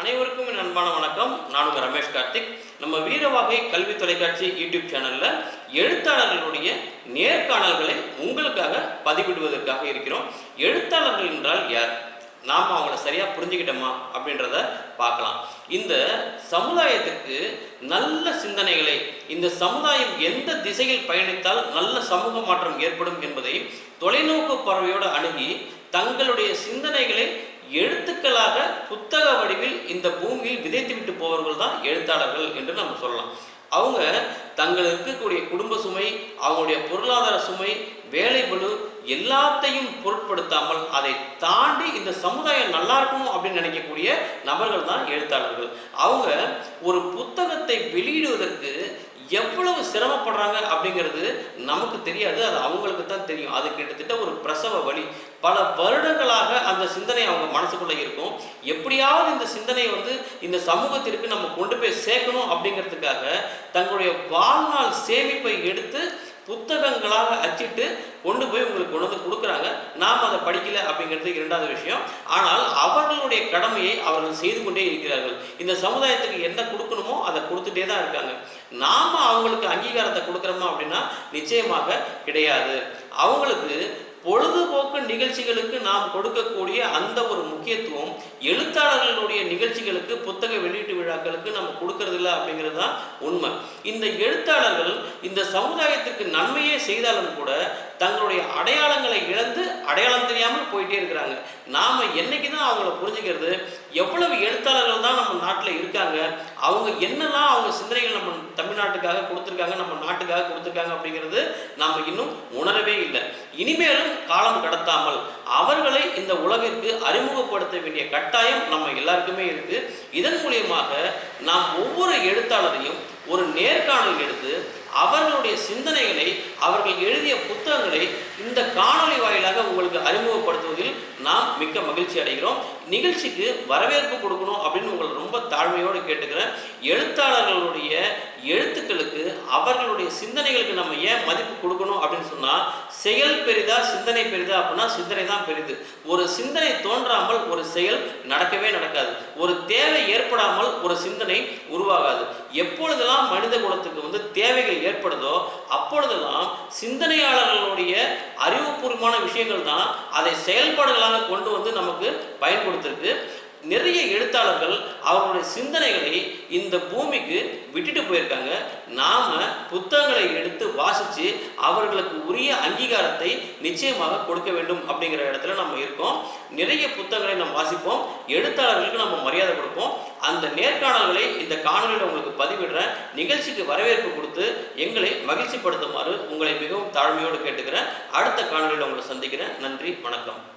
அனைவருக்கும் என் அன்பான வணக்கம். நான் உங்கள் ரமேஷ் கார்த்திக். நம்ம வீரவாகை கல்வி தொலைக்காட்சி யூடியூப் சேனலில் எழுத்தாளர்களுடைய நேர்காணல்களை உங்களுக்காக பதிவிடுவதற்காக இருக்கிறோம். எழுத்தாளர்கள் என்றால் யார்? நாம் அவங்கள சரியாக புரிஞ்சுக்கிட்டோமா அப்படின்றத பார்க்கலாம். இந்த சமுதாயத்துக்கு நல்ல சிந்தனைகளை இந்த சமுதாயம் எந்த திசையில் பயணித்தால் நல்ல சமூக மாற்றம் ஏற்படும் என்பதை தொலைநோக்கு பார்வையோடு அணுகி தங்களுடைய சிந்தனைகளை எழுத்துக்களாக புத்தக வடிவில் இந்த பூமியில் விதைத்துவிட்டு போவர்கள் தான் எழுத்தாளர்கள் என்று நம்ம சொல்லலாம். அவங்க தங்கள் இருக்கக்கூடிய குடும்ப சுமை அவங்களுடைய பொருளாதார சுமை வேலை பழு எல்லாத்தையும் பொருட்படுத்தாமல் அதை தாண்டி இந்த சமுதாயம் நல்லா இருக்கணும் அப்படின்னு நினைக்கக்கூடிய நபர்கள் தான் எழுத்தாளர்கள். அவங்க ஒரு புத்தகத்தை வெளியிடுவதற்கு எவ்வளவு சிரமப்படுறாங்க அப்படிங்கிறது நமக்கு தெரியாது அது அவங்களுக்கு தான் தெரியும். அது கிட்டத்தட்ட ஒரு பிரசவ வழி. பல வருடங்களாக அந்த சிந்தனை அவங்க மனசுக்குள்ளே இருக்கும். எப்படியாவது இந்த சிந்தனையை வந்து இந்த சமூகத்திற்கு நம்ம கொண்டு போய் சேர்க்கணும் அப்படிங்கிறதுக்காக தங்களுடைய வாழ்நாள் சேமிப்பை எடுத்து புத்தகங்களாக அச்சிட்டு கொண்டு போய் உங்களுக்கு கொண்டு வந்து கொடுக்குறாங்க. நாம் அதை படிக்கல அப்படிங்கிறது இரண்டாவது விஷயம். ஆனால் அவர்களுடைய கடமையை அவர்கள் செய்து கொண்டே இருக்கிறார்கள். இந்த சமுதாயத்துக்கு என்ன கொடுக்கணுமோ அதை கொடுத்துட்டே தான் இருக்காங்க. நாம் அவங்களுக்கு அங்கீகாரத்தை கொடுக்குறோமா அப்படின்னா நிச்சயமாக கிடையாது. அவங்களுக்கு பொழுதுபோக்கு நிகழ்ச்சிகளுக்கு நாம் கொடுக்கக்கூடிய அந்த ஒரு முக்கியத்துவம் எழுத்தாளர்களுடைய நிகழ்ச்சிகளுக்கு புத்தக வெளியீட்டு விழாக்களுக்கு நம்ம கொடுக்கறதில்ல அப்படிங்கிறது தான் உண்மை. இந்த எழுத்தாளர்கள் இந்த சமுதாய சமுதாயத்திற்கு நன்மையே செய்தாலும் கூட தங்களுடைய அடையாளங்களை இழந்து அடையாளம் தெரியாமல் போயிட்டே இருக்கிறாங்க. நாம் என்னைக்கு தான் அவங்கள புரிஞ்சுக்கிறது? எவ்வளவு எழுத்தாளர்கள் தான் நம்ம நாட்டில் இருக்காங்க? அவங்க என்னெல்லாம் அவங்க சிந்தனைகள் நம்ம தமிழ்நாட்டுக்காக கொடுத்துருக்காங்க நம்ம நாட்டுக்காக கொடுத்துருக்காங்க அப்படிங்கிறது நாம் இன்னும் உணரவே இல்லை. இனிமேலும் காலம் கடத்தாமல் அவர்களை இந்த உலகிற்கு அறிமுகப்படுத்த வேண்டிய கட்டாயம் நம்ம எல்லாருக்குமே இருக்குது இதன் மூலியமாக நாம் ஒவ்வொரு எழுத்தாளரையும் ஒரு நேர்காணல் எடுத்து அவர்களுடைய சிந்தனைகளை அவர்கள் எழுதிய புத்தகங்களை இந்த காணொளி வாயிலாக உங்களுக்கு அறிமுகப்படுத்துவதில் நாம் மிக்க மகிழ்ச்சி அடைகிறோம். நிகழ்ச்சிக்கு வரவேற்பு கொடுக்கணும் அப்படின்னு உங்களை ரொம்ப தாழ்மையோடு கேட்டுக்கிறேன். எழுத்தாளர்களுடைய சிந்தனைகளுக்கு நம்ம ஏன் மதிப்பு கொடுக்கணும் அப்படின்னு சொன்னால் செயல் பெரிதா சிந்தனை பெரிதா அப்படின்னா சிந்தனை தான் பெரிது. ஒரு சிந்தனை தோன்றாமல் ஒரு செயல் நடக்கவே நடக்காது. ஒரு தேவை ஏற்படாமல் ஒரு சிந்தனை உருவாகாது. எப்பொழுதெல்லாம் மனித குலத்துக்கு வந்து தேவைகள் ஏற்படுதோ அப்பொழுதெல்லாம் சிந்தனையாளர்களுடைய அறிவுபூர்வமான விஷயங்கள் தான் அதை செயல்பாடுகளாக கொண்டு வந்து நமக்கு பயன்படுத்திருக்கு. நிறைய எழுத்தாளர்கள் அவர்களுடைய சிந்தனைகளை இந்த பூமிக்கு விட்டுட்டு போயிருக்காங்க. நாம புத்தகங்களை எடுத்து வாசித்து அவர்களுக்கு உரிய அங்கீகாரத்தை நிச்சயமாக கொடுக்க வேண்டும் அப்படிங்கிற இடத்துல நம்ம இருக்கோம். நிறைய புத்தகங்களை நம்ம வாசிப்போம். எழுத்தாளர்களுக்கு நம்ம மரியாதை கொடுப்போம். அந்த நேர்காணல்களை இந்த காணொலியில் உங்களுக்கு பதிவிடுறேன். நிகழ்ச்சிக்கு வரவேற்பு கொடுத்து எங்களை மகிழ்ச்சிப்படுத்துமாறு உங்களை மிகவும் தாழ்மையோடு கேட்டுக்கிறேன். அடுத்த காணொலியில் உங்களை சந்திக்கிறேன். நன்றி வணக்கம்.